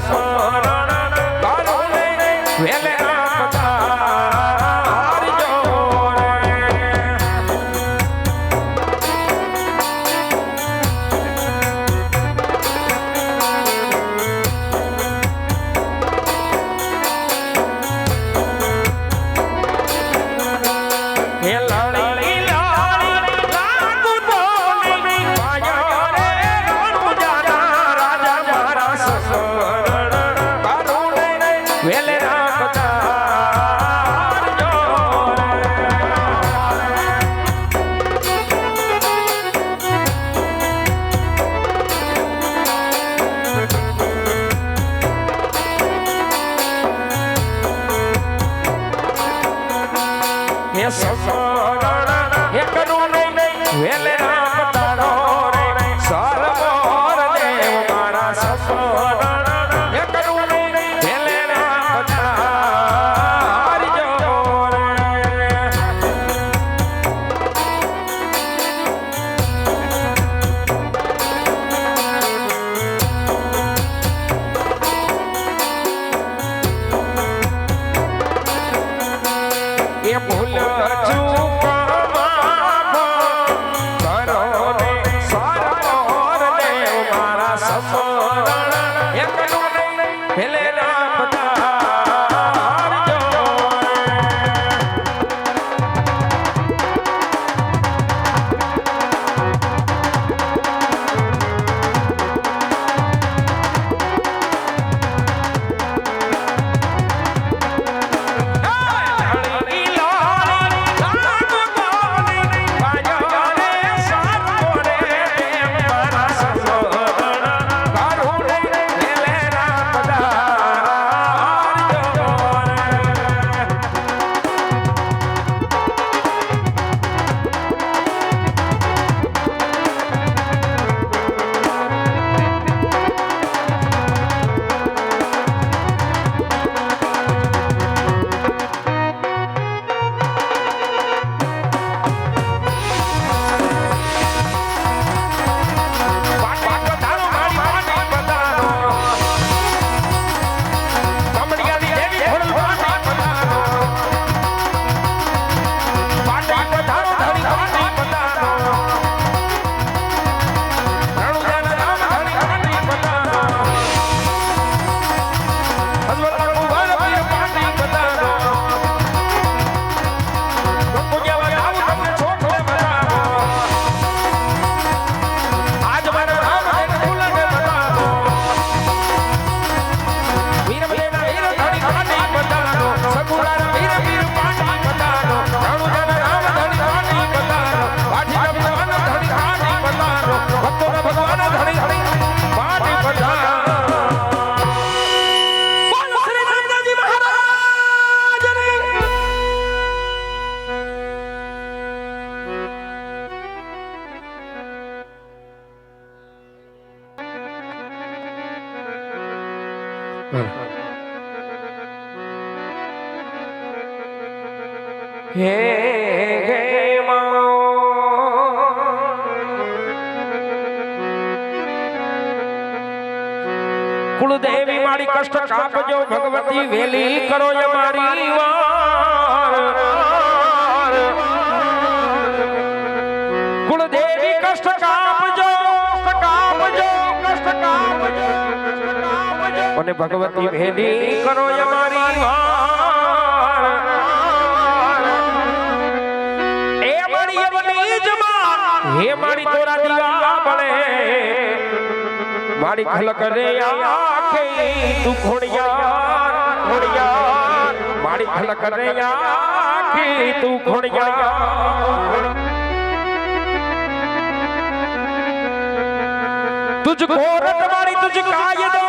Awesome. ને કુળદેવી મારી કષ્ટ કાપજો, ભગવતી વેલી કરો એ મારી વાર. કુળદેવી કષ્ટ કાપજો કષ્ટ કાપજો કષ્ટ કાપજો અને ભગવતી વેલી કરો એ એ મારી જમા હે મારી તોરા દીવા મારી ખલક રે આખે તું ખોડિયાર ખોડિયાર મારી ખલક રે આખે તું ખોડિયાર તુજ કોરટ મારી તુજ કાયદો.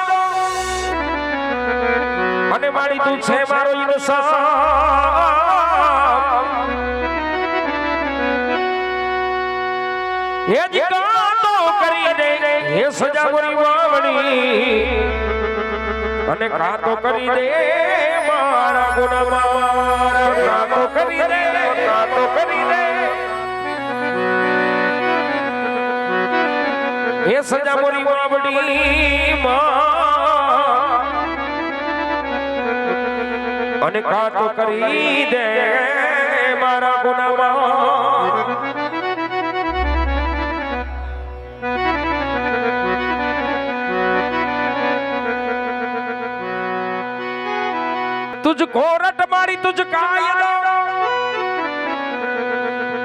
અને મારી તું છે મારો ઇન્સાફ હે કાતો કરી દે હે સજા મારી વાવણી? અને કાતો કરી દે મારા ગુના મારા કાતો કરી દે કાતો કરી દે હે સજા વાવણી માં અને કાતો કરી દે મારા ગુનામાં તુજ કોરટ મારી તુજ કાયદો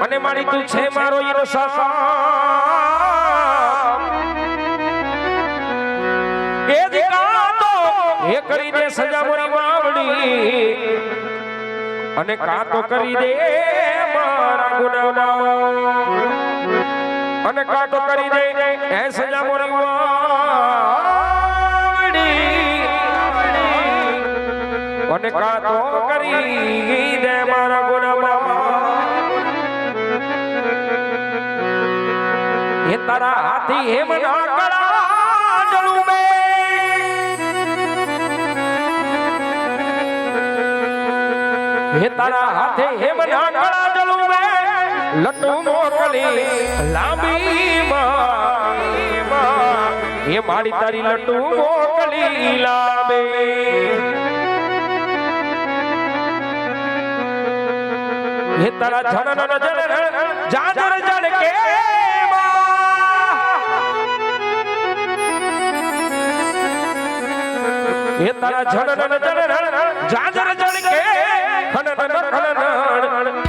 અને મારી તું છે મારો ઈનો સસા એ દીકાતો એ કરી દે સજા મોરી માવડી અને કાતો કરી દે મારા ગુનાના અને કાતો કરી દે એ સજા મોરી માવડી અને કાતો કરી દે મારા ગુનામાં એ તારા હાથી હેમ ના કળા જળું બે. હે તારા હાથે હેમ ના કળા જળું બે. લટુ મોકલી લાંબી મોકલી લાંબે. હે તારા જણ જણ જાજર જણ કે હે તારા જણ જણ જાજર જણ કે ખણ ખણ કામી